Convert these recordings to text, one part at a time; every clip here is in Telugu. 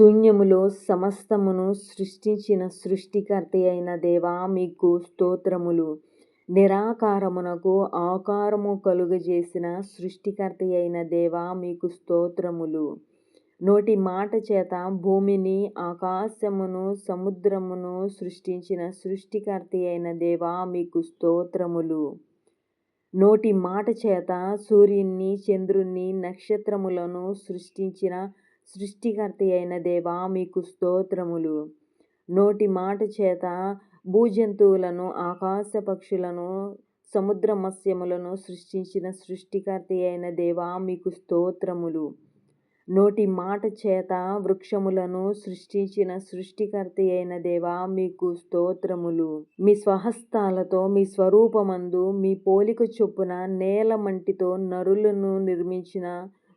శూన్యములో సమస్తమును సృష్టించిన సృష్టికర్త అయిన దేవా మీకు స్తోత్రములు. నిరాకారమునకు ఆకారము కలుగజేసిన సృష్టికర్త అయిన దేవా మీకు స్తోత్రములు. నోటి మాట చేత భూమిని ఆకాశమును సముద్రమును సృష్టించిన సృష్టికర్త అయిన దేవా మీకు స్తోత్రములు. నోటి మాట చేత సూర్యుని చంద్రుణ్ణి నక్షత్రములను సృష్టించిన సృష్టికర్త అయిన దేవా మీకు స్తోత్రములు. నోటి మాట చేత భూజంతువులను ఆకాశ పక్షులను సముద్ర మత్స్యములను సృష్టించిన సృష్టికర్త అయిన దేవా మీకు స్తోత్రములు. నోటి మాట చేత వృక్షములను సృష్టించిన సృష్టికర్త అయిన దేవా మీకు స్తోత్రములు. మీ స్వహస్తాలతో మీ స్వరూపమందు మీ పోలిక చొప్పున నేల మంటితో నరులను నిర్మించిన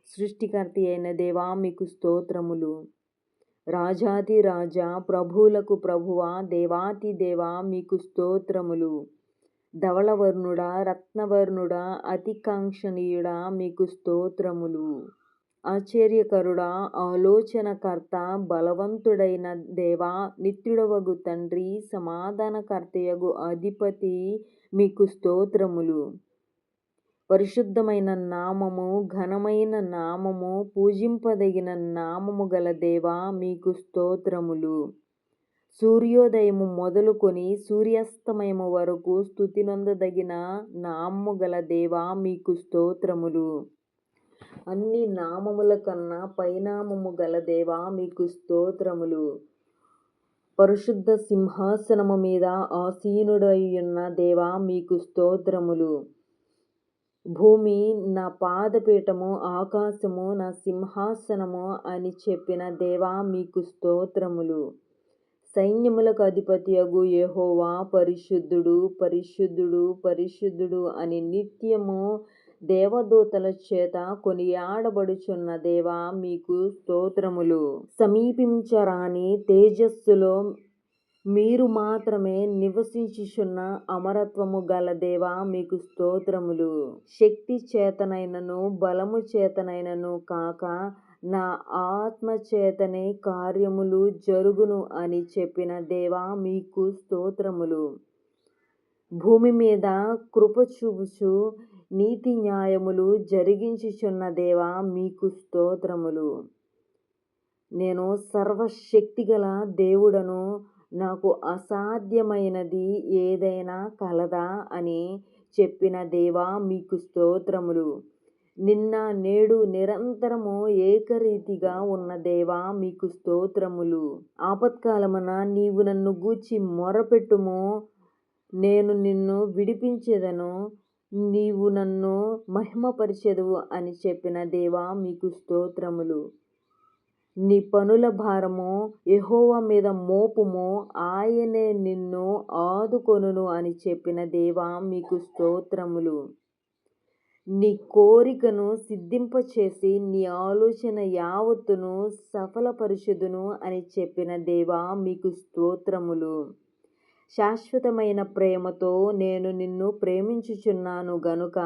సృష్టికర్త అయిన దేవా మీకు స్తోత్రములు. రాజాది రాజా ప్రభువులకు ప్రభువా దేవాతి దేవా మీకు స్తోత్రములు. ధవళవర్ణుడా రత్నవర్ణుడా అతికాంక్షణీయుడా మీకు స్తోత్రములు. ఆశ్చర్యకరుడా ఆలోచనకర్త బలవంతుడైన దేవా నిత్యుడవగు తండ్రి సమాధానకర్తయగు అధిపతి మీకు స్తోత్రములు. పరిశుద్ధమైన నామము ఘనమైన నామము పూజింపదగిన నామము గల దేవా మీకు స్తోత్రములు. సూర్యోదయము మొదలుకొని సూర్యాస్తమయము వరకు స్థుతినొందదగిన నామము గల దేవా మీకు స్తోత్రములు. అన్ని నామముల కన్నా పైనామము గల దేవా మీకు స్తోత్రములు. పరిశుద్ధ సింహాసనము మీద ఆసీనుడయ్యున్న దేవా మీకు స్తోత్రములు. భూమి నా పాదపీఠము ఆకాశము నా సింహాసనము అని చెప్పిన దేవా మీకు స్తోత్రములు. సైన్యములకు అధిపతియగు యెహోవా పరిశుద్ధుడు పరిశుద్ధుడు పరిశుద్ధుడు అని నిత్యము దేవదూతల చేత కొనియాడబడుచున్న దేవా మీకు స్తోత్రములు. సమీపించరాని తేజస్సులో మీరు మాత్రమే నివసించుచున్న అమరత్వము గల దేవా మీకు స్తోత్రములు. శక్తి చేతనైనను బలము చేతనైనను కాక నా ఆత్మ చేతనే కార్యములు జరుగును అని చెప్పిన దేవా మీకు స్తోత్రములు. భూమి మీద కృప చూపుచు నీతి న్యాయములు జరిగించుచున్న దేవా మీకు స్తోత్రములు. నేను సర్వశక్తిగల దేవుడను నాకు అసాధ్యమైనది ఏదైనా కలదా అని చెప్పిన దేవా మీకు స్తోత్రములు. నిన్న నేడు నిరంతరము ఏకరీతిగా ఉన్న దేవా మీకు స్తోత్రములు. ఆపత్కాలమున నీవు నన్ను గూర్చి మొరపెట్టుము. నేను నిన్ను విడిపించేదను. నీవు నన్ను మహిమపరిచెదవు అని చెప్పిన దేవా మీకు స్తోత్రములు. నీ పనుల భారము యెహోవా మీద మోపుము ఆయనే నిన్ను ఆదుకొనును అని చెప్పిన దేవా మీకు స్తోత్రములు. నీ కోరికను సిద్ధింపచేసి నీ ఆలోచన యావత్తును సఫలపరచుదును అని చెప్పిన దేవా మీకు స్తోత్రములు. శాశ్వతమైన ప్రేమతో నేను నిన్ను ప్రేమించుచున్నాను గనుక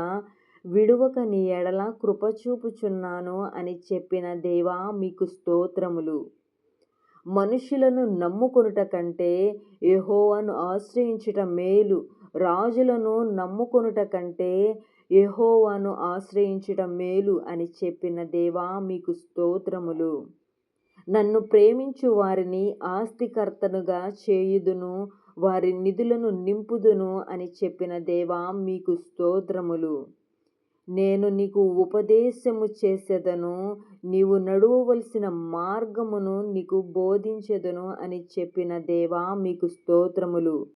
విడువక నీ ఎడల కృపచూపుచున్నాను అని చెప్పిన దేవా మీకు స్తోత్రములు. మనుషులను నమ్ముకొనుట కంటే యహోవను ఆశ్రయించుట మేలు. రాజులను నమ్ముకొనుట కంటే యెహోవాను ఆశ్రయించుట మేలు అని చెప్పిన దేవా మీకు స్తోత్రములు. నన్ను ప్రేమించు వారిని ఆస్తికర్తనుగా చేయుదును వారి నిధులను నింపుదును అని చెప్పిన దేవా మీకు స్తోత్రములు. నేను నీకు ఉపదేశము చేసేదను నీవు నడువవలసిన మార్గమును నీకు బోధించెదను అని చెప్పిన దేవా మీకు స్తోత్రములు.